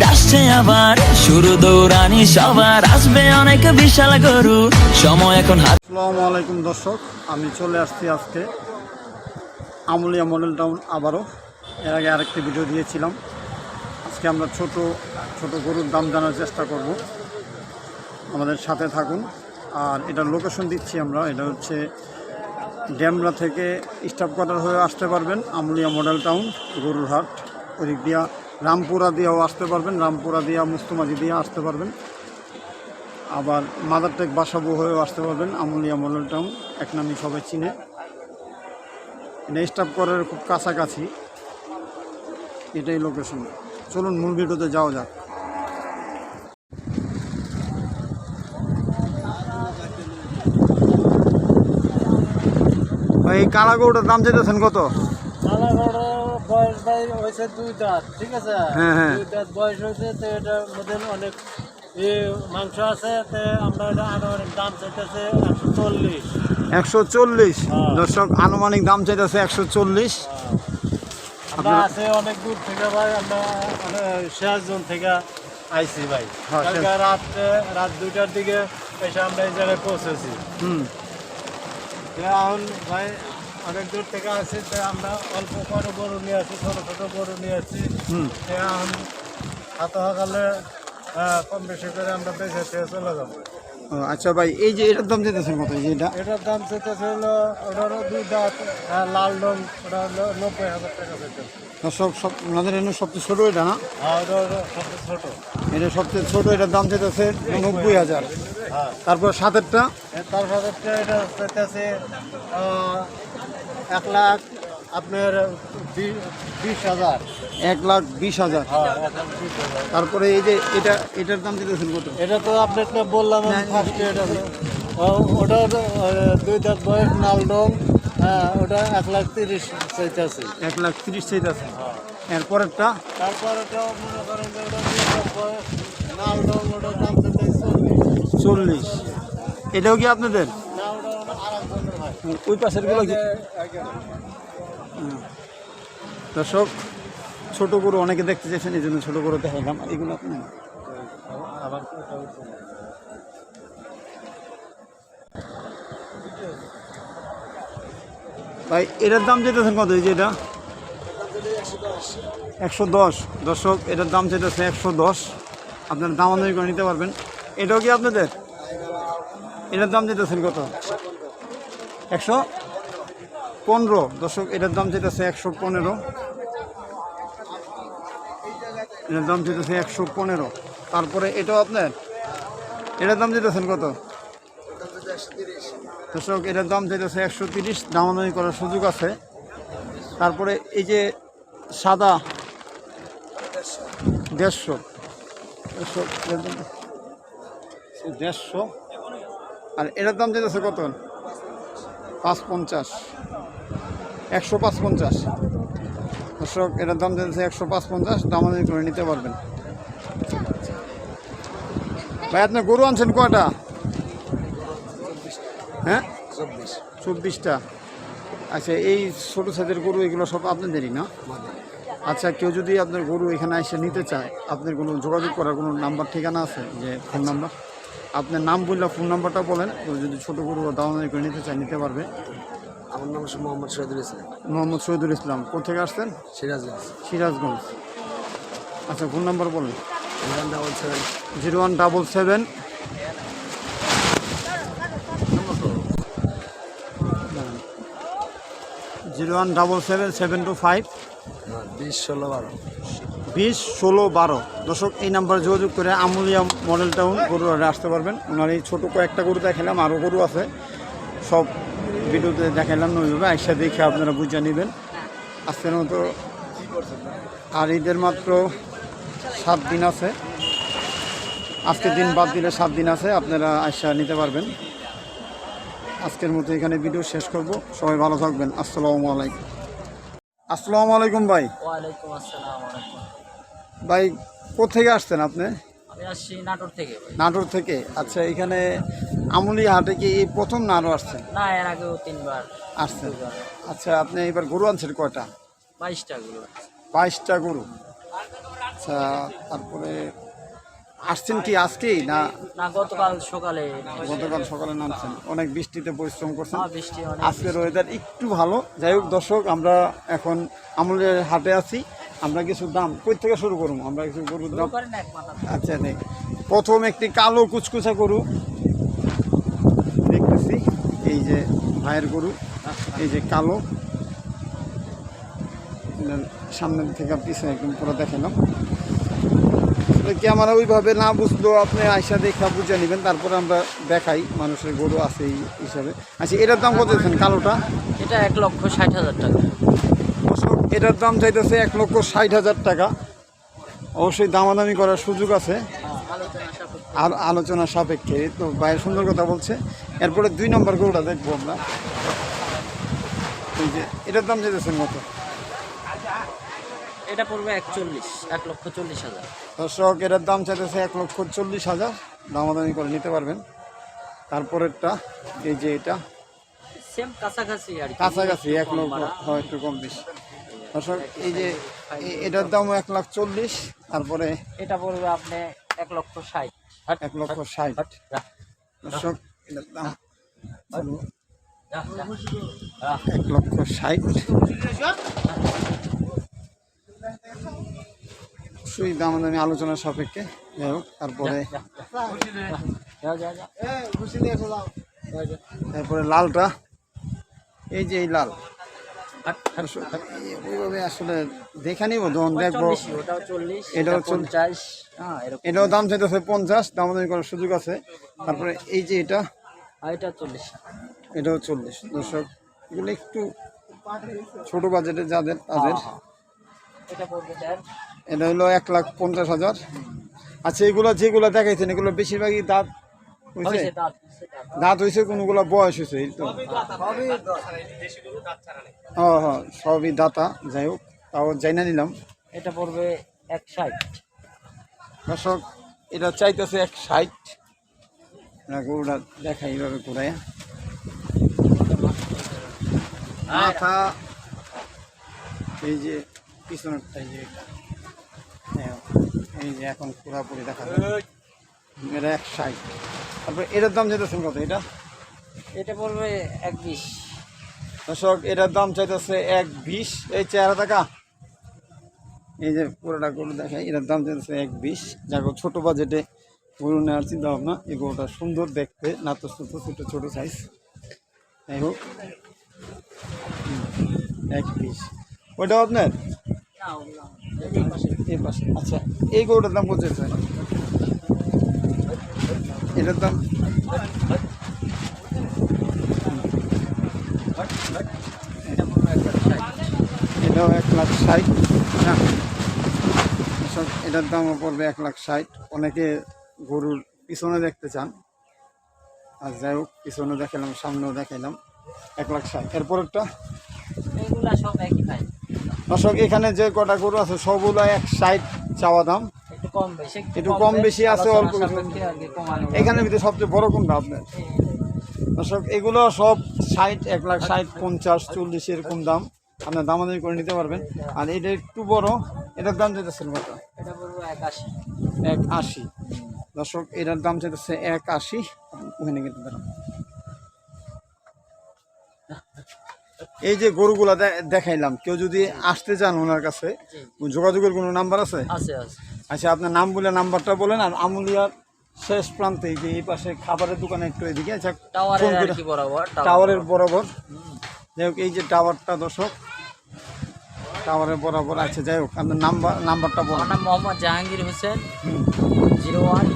ঈদ আসছে আবার। শুরু দৌড়ানি সবার। আসবে অনেক বিশাল গরু। সময় এখন হাত আসসালামু দর্শক, আমি চলে আসছি আজকে আমুলিয়া মডেল টাউন আবারও। এর আগে আরেকটি ভিডিও দিয়েছিলাম। আজকে আমরা ছোট ছোট গরুর দাম জানার চেষ্টা করব। আমাদের সাথে থাকুন। আর এটার লোকেশন দিচ্ছি আমরা। এটা হচ্ছে ড্যামরা থেকে স্টাফ কোয়ার্টার হয়ে আসতে পারবেন আমুলিয়া মডেল টাউন গরুর হাট ওদিক দিয়া রামপুরা দিয়েও আসতে পারবেন, রামপুরা দিয়া মুস্তমাজি দিয়ে আসতে পারবেন। আবার মাদারটেক বাসাবু হয়েও আসতে পারবেন, আমুলিয়া মডেল টাউন, এক নামই সবাই চিনে। এটা স্টাফ করার খুব কাছাকাছি। এটাই লোকেশন চলুন, মূল ভিডিওতে যাওয়া যাক। এই কালা গরুটার দাম চাইতেছেন কত? কালাগড় বয়স ভাই হয়েছে দুই দাঁত ঠিক আছে? হ্যাঁ, হ্যাঁ। দুই দাঁত বয়স হয়েছে তো এটার মধ্যে অনেক মাংস আছে তো আমরা এটা আরও অনেক দাম চাইতেছে একশো চল্লিশ। একশো চল্লিশ? হ্যাঁ। দর্শক আনুমানিক দাম চাইতেছে একশো চল্লিশ। আমরা আছে অনেক দূর থেকে ভাই আমরা সিরাজগঞ্জ থেকে আইছি ভাই। কালকে রাত রাত দুইটার দিকে এসে আমরা এই জায়গায় পৌঁছেছি। হুম। এখন ভাই অনেক দূর থেকে আসি তো আমরা অল্প করে গরু নিয়ে আসি ছোটো ছোটো গরু নিয়ে আসি। হাতে সকালে কম বেশি করে আমরা বেঁচে খেয়ে চলে যাব। আচ্ছা ভাই এই যে এটার দাম চাইতেছেন কত? এই এটা? এটার দাম চেতেছে হলো ওটারও দুই দাঁত আহ, লাল রং ওটা হলো নব্বই হাজার টাকা চেতেছে দর্শক সব ওনাদের এনে সবচেয়ে ছোটো এটা না? আর ওটা হলো সবচেয়ে ছোটো। এটা সবচেয়ে ছোটো এটার দাম চাইতেছে নব্বই হাজার। হ্যাঁ। তারপর সাতেরটা? তার সাথে এটা চেতেছে এক লাখ আপনার বিশ হাজার। এক লাখ বিশ হাজার। হ্যাঁ তারপরে এই যে এটা এটার দাম চাইতেছেন কত? এটা তো আপনাকে বললাম ফার্স্টে এটা। ও- ওটা হলো, আহ, দুই দাঁত বয়স নাল রং হ্যাঁ ওটা এক লাখ তিরিশ চাইতেছে। এক লাখ তিরিশ চাইতেছে। এরপরেরটা? তারপর ওটা মনে করেন যে ওটা দুই দাঁত বয়স ওটার দাম চাইতেছে চল্লিশ। এটাও কি আপনাদের না ওটা ওটা আরেকজনের ভাই ওই পাশেরগুলো দর্শক, ছোট গরু অনেকে দেখতে চাইছেন, এই জন্য ছোট গরু দেখাইলাম। এগুলো আপনি। ভাই, এটার দাম চাইতেছেন কত? এই যে এটা? একশো দশ। দর্শক, এটার দাম চাইতেছে একশো দশ। আপনার দাম অনুযায়ী করে নিতে পারবেন। এটাও কি আপনাদের? এটার দাম চাইতেছেন কত? একশো পনেরো। দর্শক, এটার দাম চাইতেছে একশো পনেরো। এটার দাম চাইতেছে একশো পনেরো। তারপরে এটাও আপনার, এটার দাম চাইতেছেন কত? দর্শক, এটার দাম চাইতেছে একশো তিরিশ। দামাদামি করার সুযোগ আছে। তারপরে এই যে সাদা, দেড়শো। দেড়শো দেড়শো। আর এটার দাম চাইতেছে কত? পাঁচ পঞ্চাশ একশো পাঁচ পঞ্চাশ দর্শক এটার দাম চাইতেছে একশো পাঁচ পঞ্চাশ দামাদামি করে নিতে পারবেন। ভাই আপনি গরু আনছেন কয়টা? হ্যাঁ? চব্বিশ। চব্বিশটা। আচ্ছা এই ছোটো সাইজের গরু এগুলো সব আপনাদেরই না? আচ্ছা কেউ যদি আপনার গরু এখানে এসে নিতে চায় আপনার কোনো যোগাযোগ করার কোনো নাম্বার ঠিকানা আছে? যে ফোন নাম্বার? আপনার নাম বললে ফোন নাম্বারটা বলেন। যদি ছোটো গরু দামাদামি করে নিতে চাই নিতে পারবে। আমার নাম হচ্ছে মোহাম্মদ শহীদুল ইসলাম। মোহাম্মদ শহীদুল ইসলাম। কোথেকে আসছেন? সিরাজগঞ্জ। সিরাজগঞ্জ। আচ্ছা ফোন নাম্বার বলেন। One double seven. Zero one double seven. Zero one double seven seven two five. বিশ ষোলো বারো। বিশ ষোলো বারো। দর্শক, এই নাম্বারে যোগাযোগ করে আমুলিয়া মডেল টাউন গরু আসতে পারবেন। ওনার এই ছোটো কয়েকটা গরু দেখালাম, আরও গরু আছে। সব ভিডিওতে দেখালাম ওইভাবে একসাথে দেখে আপনারা বুঝে নেবেন। আজকের মতো আর ঈদের মাত্র সাত দিন আছে। আজকের দিন বাদ দিলে সাত দিন আছে, আপনারা আইসা নিতে পারবেন। আজকের মতো এখানে ভিডিও শেষ করব। সবাই ভালো থাকবেন। আসসালামু আলাইকুম। আসসালামু আলাইকুম ভাই। ওয়ালাইকুম আসসালাম ভাই কোথেকে আসছেন আপনি? আমি আসছি নাটোর থেকে ভাই। নাটোর থেকে? আচ্ছা এখানে আমুলি হাটে কি এই প্রথম না আরও আসছেন না এর আগেও তিনবার আসছেন আচ্ছা আপনি এবার গরু আনছেন কয়টা? বাইশটা গরু। বাইশটা গরু। আচ্ছা তারপরে আসছেন কি আজকেই না? না গতকাল সকালে। গতকাল সকালে নামছেন। অনেক বৃষ্টিতে পরিশ্রম করছেন। হ্যাঁ, বৃষ্টি আজকের ওয়েদার একটু ভালো। যাই হোক দর্শক আমরা এখন আমলের হাটে আছি। আমরা কিছু দাম কই থেকে শুরু করব আমরা কিছু গরুর দাম করেন আচ্ছা নেই। প্রথম একটি কালো কুচকুচা গরু দেখতেছি। এই যে ভাইয়ের গরু এই যে কালো। সামনের থেকে পিছনে একদম পুরো দেখালাম কি আমরা ওইভাবে না বুঝলেও আপনি আইসা দেখা বুঝে নেবেন তারপরে আমরা দেখাই মানুষের গরু আছে এই হিসাবে। আচ্ছা এটার দাম কত দিচ্ছেন কালোটা? এটা এক লক্ষ ষাট হাজার টাকা। এটার দাম চাইতেছে এক লক্ষ ষাট হাজার টাকা। অবশ্যই দামাদামি করার সুযোগ আছে। আর আলোচনা সাপেক্ষে তো বাইরের সুন্দর কথা বলছে। এরপরে দুই নম্বর গরুটা দেখব আমরা। এই যে এটার দাম যেতেছেন কত? এটা পড়বে একচল্লিশ এক লক্ষ চল্লিশ হাজার দর্শক এটার দাম চাইতেছে এক লক্ষ চল্লিশ হাজার দামাদামি করে নিতে পারবেন তারপরেরটা এই যে এটা সেম কাছাকাছি আর কাছাকাছি এক লক্ষ হয় একটু কম বেশি দর্শক এই যে এটার দাম এক লাখ চল্লিশ তারপরে এটা পড়বে আপনি এক লক্ষ ষাট এক লক্ষ ষাট দর্শক এটার দাম। এক লক্ষ ষাট অবশ্যই দাম দামি আলোচনার সাপেক্ষে। যাই হোক তারপরে। তারপরে লালটা। এই যে এই লাল। ওইভাবে আসলে দেখে নিব যখন দেখব। চল্লিশ, ওটাও চল্লিশ এটাও পঞ্চাশ হ্যাঁ এটাও দাম চাইতেছে পঞ্চাশ করার সুযোগ আছে। তারপরে এই যে এটা এটা চল্লিশ। এটাও চল্লিশ। দর্শক এগুলো একটু ছোট বাজেটে যাদের তাদের। হ্যাঁ, এটা পড়বে এটা হলো এক লাখ পঞ্চাশ হাজার। আচ্ছা এগুলো যেগুলো দেখাইছেন এগুলো বেশিরভাগই দাঁত হয়েছে দাঁত হয়েছে কোনগুলো বয়স হয়েছে এই তো। হ্যাঁ হ্যাঁ সবই দাতা। যাই হোক তাও যাই না নিলাম। এটা পড়বে এক ষাট। দর্শক এটা চাইতেছে এক ষাট। গরুটা দেখাই এইভাবে ঘুরাই মাথা এই যে পিছনেরটা এই যে এটা। হ্যাঁ, এই যে এখন পুরাপুরি দেখা এটা এক ষাট তারপরে এটার দাম যেতেছেন কত? এটা? এটা পড়বে এক বিশ। দর্শক এটার দাম চাইতেছে এক বিশ। এই চেহারা টাকা এই যে পুরোটা গরু দেখায় এটার দাম চাইতেছে এক বিশ। যাকে ছোটো বাজেটে গরু নেওয়ার চিন্তা ভাবনা এই গরুটা সুন্দর দেখতে নাতস্তুত ছোটো ছোটো সাইজ যাই হোক। এক বিশ। ওইটাও আপনার? না। এই পাশে। আচ্ছা এই গরুটার দাম কত চাইছে এটার দাম। এটাও এক লাখ ষাট। না এটার দামও পড়বে এক লাখ ষাট। অনেকে গরুর পিছনে দেখতে চান। আর যাই হোক পিছনে দেখালাম, সামনেও দেখাইলাম। এক লাখ ষাট। এরপরেরটা? এগুলা সব একই খাই দর্শক এখানে যে কটা গরু আছে সবগুলো এক ষাট চাওয়া দাম। একটু কম বেশি। আছে, অল্প। এখানের ভিতরে সবচেয়ে বড় কোনটা আপনার? দর্শক এগুলো সব ষাট এক লাখ ষাট পঞ্চাশ চল্লিশ এরকম দাম। আপনার দামাদামি করে নিতে পারবেন। আর এটা একটু বড় এটার দাম যেতেছে কত? এক আশি। দর্শক এটার দাম চাইতেছে এক আশি। ওখানে কিন্তু এই যে গরুগুলা দেখাইলাম কেউ যদি আসতে চান ওনার কাছে যোগাযোগের কোনো নাম্বার আছে? আচ্ছা আপনার নাম বলে নাম্বারটা বলেন আর আমুলিয়ার শেষ প্রান্তে যে এই পাশে খাবারের দোকানে একটু এদিকে আচ্ছা টাওয়ারের বরাবর যাই হোক এই যে টাওয়ারটা দর্শক টাওয়ারের বরাবর আছে যাই হোক আপনার নাম্বার নাম্বারটা বলেন। নাম Mohammad Jahangir Hossain zero one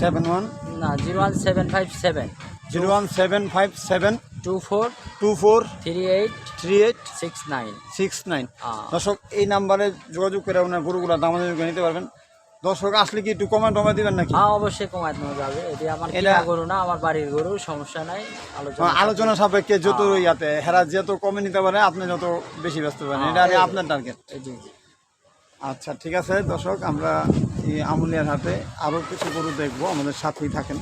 seven one না zero one seven five seven. Zero one seven five seven. Two four two four three eight three eight six nine six nine. দর্শক এই নাম্বারে যোগাযোগ করে আপনার গরুগুলো করে নিতে পারবেন। দর্শক আসলে কি একটু কমেন্ট টমেন্ট দিবেন নাকি? হ্যাঁ অবশ্যই কমায় নেওয়া যাবে। এটি আমার এটা- গরু না আমার বাড়ির গরু সমস্যা নাই। আলোচনা হ্যাঁ, আলোচনা সাপেক্ষে যত। ইয়াতে হেরা যত কমে নিতে পারে আপনি যত বেশি ব্যস্ত পারেন। এটা আপনার টার্গেট জি জি আচ্ছা ঠিক আছে। দর্শক আমরা আমুলিয়ার হাটে আরও কিছু গরু দেখব। আমাদের সাথেই থাকেন।